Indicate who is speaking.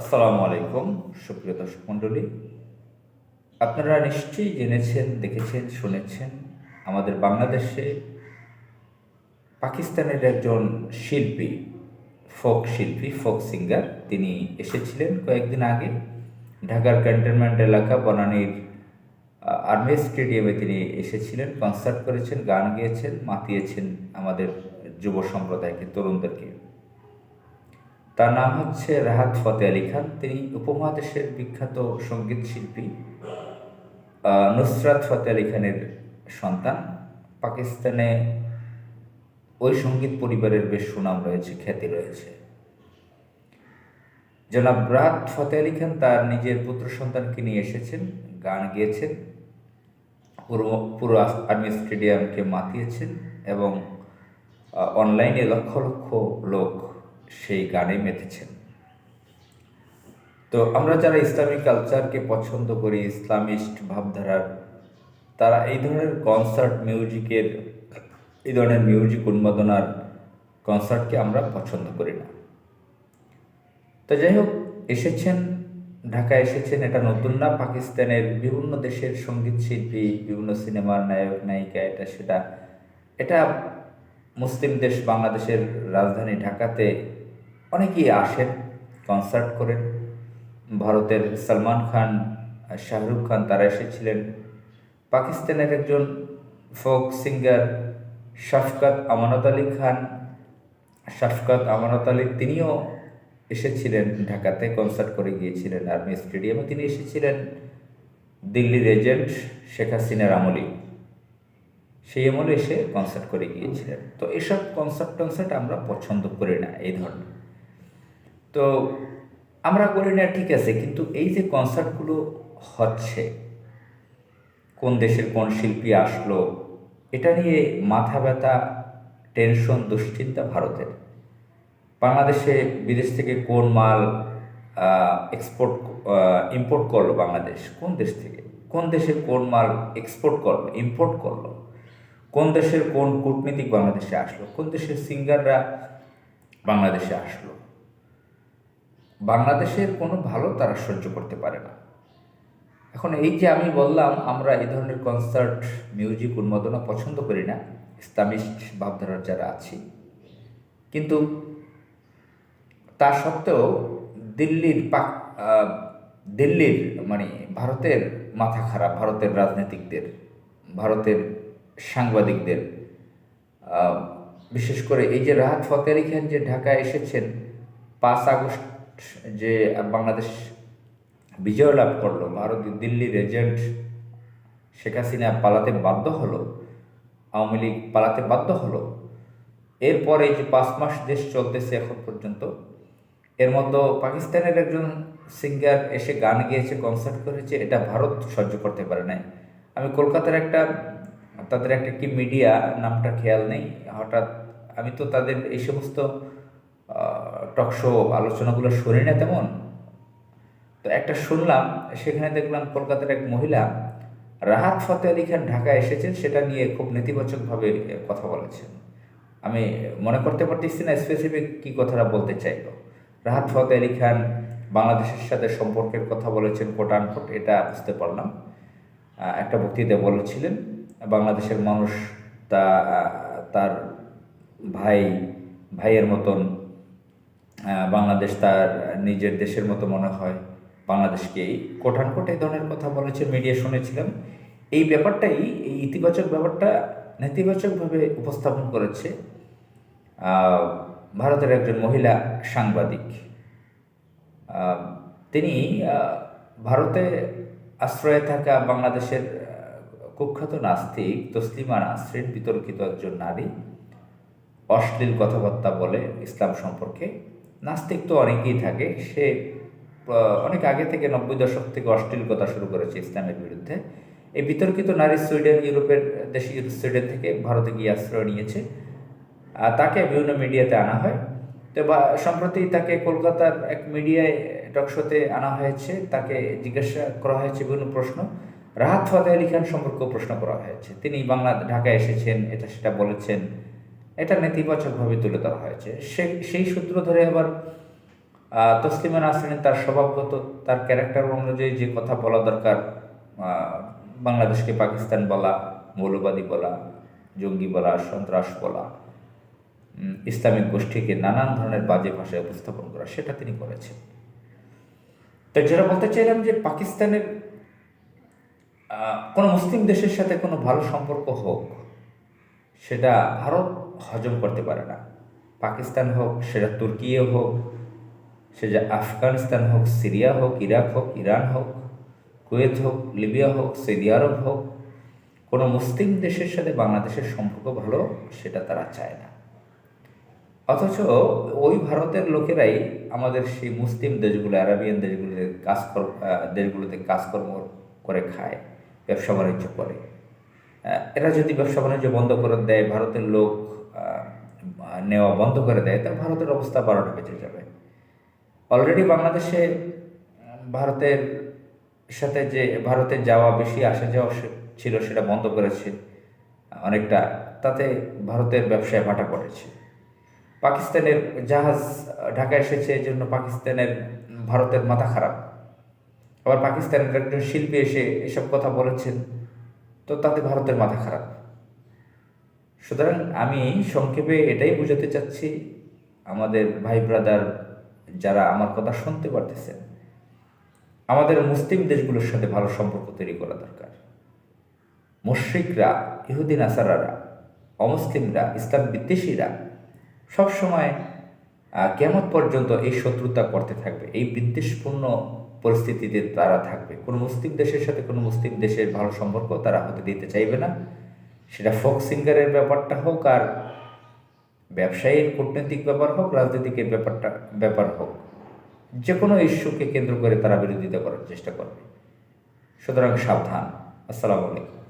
Speaker 1: আসসালামু আলাইকুম, সুপ্রিয় দর্শক মণ্ডলী। আপনারা নিশ্চয়ই জেনেছেন, দেখেছেন, শুনেছেন আমাদের বাংলাদেশে পাকিস্তানের একজন শিল্পী, ফোক শিল্পী, ফোক সিঙ্গার, তিনি এসেছিলেন কয়েকদিন আগে। ঢাকার ক্যান্টনমেন্ট এলাকা, বনানীর আর্মি স্টেডিয়ামে তিনি এসেছিলেন, কনসার্ট করেছেন, গান গেয়েছেন, মাতিয়েছেন আমাদের যুব সম্প্রদায়কে, তরুণদেরকে। তার নাম হচ্ছে রাহাত ফতে আলী খান। তিনি উপমহাদেশের বিখ্যাত সংগীত শিল্পী নুসরাত ফতে আলী খানের সন্তান। পাকিস্তানে ওই সংগীত পরিবারের বেশ সুনাম রয়েছে, খ্যাতি রয়েছে। জনাব রাহাত ফতে আলী খান তার নিজের পুত্র সন্তানকে নিয়ে এসেছেন, গান গেয়েছেন, পুরো পুরো আর্মি স্টেডিয়ামকে মাতিয়েছেন এবং অনলাইনে লক্ষ লক্ষ লোক সেই গানে মেতেছেন। তো আমরা যারা ইসলামিক কালচারকে পছন্দ করি, ইসলামিস্ট ভাবধারার, তারা এই ধরনের কনসার্ট মিউজিকের এই ধরনের মিউজিক উন্মাদনার কনসার্টকে আমরা পছন্দ করি না। তো যাই হোক, এসেছেন, ঢাকায় এসেছেন, এটা নতুন না, পাকিস্তানের বিভিন্ন দেশের সংগীত শিল্পী, বিভিন্ন সিনেমার নায়ক, নায়িকা, এটা, সেটা। এটা মুসলিম দেশ, বাংলাদেশের রাজধানী ঢাকাতে অনেকেই আসেন কনসার্ট করেন। ভারতের সলমান খান, শাহরুখ খান তারা এসেছিলেন। পাকিস্তানের একজন ফোক সিঙ্গার শাফকাত আমানত আলী খান, শাফকাত আমানত আলী তিনিও এসেছিলেন ঢাকাতে কনসার্ট করে গিয়েছিলেন। আর্মি স্টেডিয়ামে তিনি এসেছিলেন। দিল্লির এজেন্ট শেখ হাসিনার আমলি। সেই আমলে এসে কনসার্ট করে গিয়েছিলেন। তো এসব কনসার্ট টনসার্ট আমরা পছন্দ করি না, এই ধরনের। তো আমরা করি না, ঠিক আছে, কিন্তু এই যে কনসার্টগুলো হচ্ছে, কোন দেশের কোন শিল্পী আসলো, এটা নিয়ে মাথা ব্যথা, টেনশন, দুশ্চিন্তা ভারতের। বাংলাদেশে বিদেশ থেকে কোন মাল এক্সপোর্ট ইম্পোর্ট করল বাংলাদেশ? কোন দেশ থেকে? কোন দেশের কোন মাল এক্সপোর্ট করল ইম্পোর্ট করল? কোন দেশের কোন কূটনীতিক বাংলাদেশে আসলো? কোন দেশের সিঙ্গাররা বাংলাদেশে আসলো? বাংলাদেশের কোনো ভালো তারা সহ্য করতে পারে না। এখন এই যে আমি বললাম, আমরা এই ধরনের কনসার্ট মিউজিক উন্মাদনা পছন্দ করি না, ইসলামিস্ট ভাবধারার যারা আছি। কিন্তু তা সত্ত্বেও দিল্লির পাক দিল্লির মানে ভারতের মাথা খারাপ, ভারতের রাজনীতিকদের, ভারতের সাংবাদিকদের বিশেষ করে এই যে রাহাত ফতে আলী খান যে ঢাকায় এসেছেন, পাঁচ আগস্ট যে বাংলাদেশ বিজয় লাভ করল, ভারত দিল্লির এজেন্ট শেখ হাসিনা পালাতে বাধ্য হলো, আওয়ামী লীগ পালাতে বাধ্য হলো, এরপরে যে পাঁচ মাস দেশ চলতেছে এখন পর্যন্ত, এর মধ্যে পাকিস্তানের একজন সিঙ্গার এসে গান গেয়েছে কনসার্ট করেছে, এটা ভারত সহ্য করতে পারে নাই। আমি কলকাতার একটা, তাদের একটা কি মিডিয়া নামটা খেয়াল নেই, হঠাৎ আমি তো তাদের এই সমস্ত টক শো আলোচনাগুলো শুনি না তেমন। তো একটা শুনলাম, সেখানে দেখলাম কলকাতার এক মহিলা রাহাত ফতে আলী খান ঢাকায় এসেছেন, সেটা নিয়ে খুব নেতিবাচকভাবে কথা বলেছেন। আমি মনে করতে পারতেছি না স্পেসিফিক কী কথাটা বলতে চাইলো। রাহাত ফতে আলী খান বাংলাদেশের সাথে সম্পর্কের কথা বলেছেন কোট এটা বুঝতে পারলাম। একটা বক্তৃতা বলেছিলেন, বাংলাদেশের মানুষ তা তার ভাই, ভাইয়ের মতন বাংলাদেশ তার নিজের দেশের মতো মনে হয়। বাংলাদেশকে এই কোঠান কোট এই ধরনের কথা বলেছে মিডিয়া শুনেছিলাম। এই ব্যাপারটাই, এই ইতিবাচক ব্যাপারটা নেতিবাচকভাবে উপস্থাপন করেছে ভারতের একজন মহিলা সাংবাদিক। তিনি ভারতে আশ্রয়ে থাকা বাংলাদেশের কুখ্যাত নাস্তিক তসলিমা নাসরিন বিতর্কিত একজন নারী, অশ্লীল কথাবার্তা বলে ইসলাম সম্পর্কে নাস্তিক তো অনেকেই থাকে। সে অনেক আগে থেকে নব্বই দশক থেকে অশ্লীল কথা শুরু করেছে ইসলামের বিরুদ্ধে। এই বিতর্কিত নারী সুইডেন, ইউরোপের, দেশে সুইডেন থেকে ভারতে গিয়ে আশ্রয় নিয়েছে। তাকে বিভিন্ন মিডিয়াতে আনা হয়। তো সম্প্রতি তাকে কলকাতার এক মিডিয়ায় টকশোতে আনা হয়েছে। তাকে জিজ্ঞাসা করা হয়েছে বিভিন্ন প্রশ্ন। রাহাত ফতে আলী খান সম্পর্কেও প্রশ্ন করা হয়েছে। তিনি বাংলা, ঢাকায় এসেছেন, এটা সেটা বলেছেন। নেতিবাচকভাবে তুলে ধরা হয়েছে। সে সেই সূত্র ধরে আবার তসলিমা নাসরিন তার স্বভাবগত, তার ক্যারেক্টার অনুযায়ী যে কথা বলা দরকার বাংলাদেশকে পাকিস্তান বলা, মৌলবাদী বলা, জঙ্গি বলা, সন্ত্রাস বলা ইসলামিক গোষ্ঠীকে নানান ধরনের বাজে ভাষায় উপস্থাপন করা, সেটা তিনি করেছেন। তো যেটা বলতে চাইলাম যে পাকিস্তানের কোনো মুসলিম দেশের সাথে কোনো ভালো সম্পর্ক হোক সেটা ভারত হজম করতে পারে না। পাকিস্তান হোক সেটা তুর্কিও হোক সেটা আফগানিস্তান হোক সিরিয়া হোক ইরাক হোক ইরান হোক কুয়েত হোক লিবিয়া হোক সৌদি আরব হোক কোনো মুসলিম দেশের সাথে বাংলাদেশের সম্পর্ক ভালো সেটা তারা চায় না। অথচ ওই ভারতের লোকেরাই আমাদের সেই মুসলিম দেশগুলো আরাবিয়ান দেশগুলোতে কাজ কর- আহ, দেশগুলোতে কাজকর্ম করে খায় ব্যবসা বাণিজ্য করে। এরা যদি ব্যবসা বাণিজ্য বন্ধ করে দেয়, ভারতের লোক নেওয়া বন্ধ করে দেয় তাহলে ভারতের অবস্থা বারোটা বেঁচে যাবে। অলরেডি বাংলাদেশে ভারতের সাথে যে, ভারতে যাওয়া বেশি, আসা যাওয়া ছিল, সেটা বন্ধ করেছে অনেকটা। তাতে ভারতের ব্যবসায় ভাটা পড়েছে। পাকিস্তানের জাহাজ ঢাকা এসেছে, এই জন্য পাকিস্তানের ভারতের মাথা খারাপ। আবার পাকিস্তানের একজন শিল্পী এসে এসব কথা বলেছেন। তো তাতে ভারতের মাথা খারাপ। সুতরাং আমি সংক্ষেপে এটাই বোঝাতে চাচ্ছি, আমাদের ভাই ব্রাদার যারা আমার কথা শুনতে পারতেছেন, আমাদের মুসলিম দেশগুলোর সাথে ভালো সম্পর্ক তৈরি করা দরকার। মুশ্রিকরা, ইহুদিন আসারারা অমুসলিমরা, ইসলাম বিদ্বেষীরা সবসময় কেমন পর্যন্ত এই শত্রুতা করতে থাকবে, এই বিদ্বেষপূর্ণ পরিস্থিতিতে তারা থাকবে। কোনো মুসলিম দেশের সাথে কোনো মুসলিম দেশের ভালো সম্পর্ক তারা হতে দিতে চাইবে না। সেটা ফোক সিঙ্গারের ব্যাপারটা হোক আর ব্যবসায়ীর কূটনৈতিক ব্যাপার হোক, রাজনীতিকের ব্যাপারটা, ব্যাপার হোক যে কোনো ইস্যুকে কেন্দ্র করে তারা বিরোধিতা করার চেষ্টা করবে। সুতরাং সাবধান। আসসালামু আলাইকুম।